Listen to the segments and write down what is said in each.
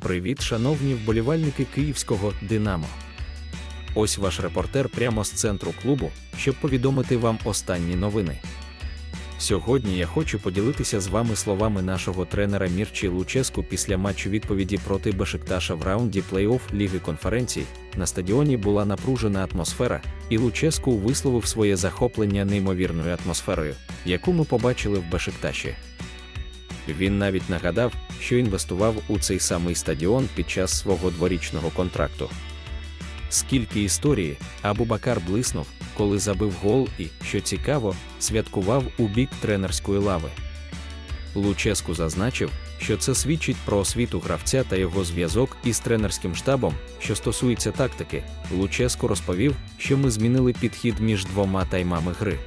Привіт, шановні вболівальники київського Динамо. Ось ваш репортер прямо з центру клубу, щоб повідомити вам останні новини. Сьогодні я хочу поділитися з вами словами нашого тренера Мірчі Луческу після матчу відповіді проти Бешикташа в раунді плей-офф Ліги конференцій. На стадіоні була напружена атмосфера, і Луческу висловив своє захоплення неймовірною атмосферою, яку ми побачили в Бешикташі. Він навіть нагадав, що інвестував у цей самий стадіон під час свого дворічного контракту. Скільки історії, Абу-Бакар блиснув, коли забив гол і, що цікаво, святкував у бік тренерської лави. Луческу зазначив, що це свідчить про освіту гравця та його зв'язок із тренерським штабом. Що стосується тактики, Луческу розповів, що ми змінили підхід між двома таймами гри.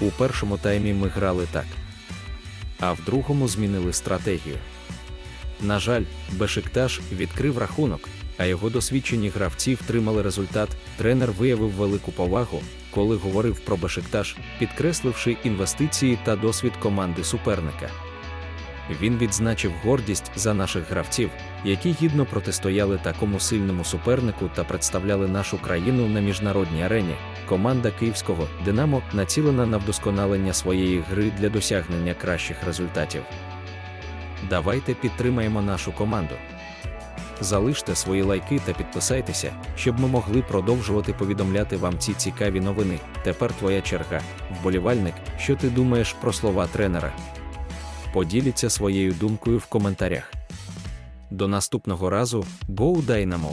У першому таймі ми грали так, а в другому змінили стратегію. На жаль, Бешикташ відкрив рахунок, а його досвідчені гравці втримали результат. Тренер виявив велику повагу, коли говорив про Бешикташ, підкресливши інвестиції та досвід команди суперника. Він відзначив гордість за наших гравців, які гідно протистояли такому сильному супернику та представляли нашу країну на міжнародній арені. Команда київського Динамо націлена на вдосконалення своєї гри для досягнення кращих результатів. Давайте підтримаємо нашу команду. Залиште свої лайки та підписайтеся, щоб ми могли продовжувати повідомляти вам ці цікаві новини. Тепер твоя черга, вболівальник, що ти думаєш про слова тренера. Поділіться своєю думкою в коментарях. До наступного разу, Go Dynamo!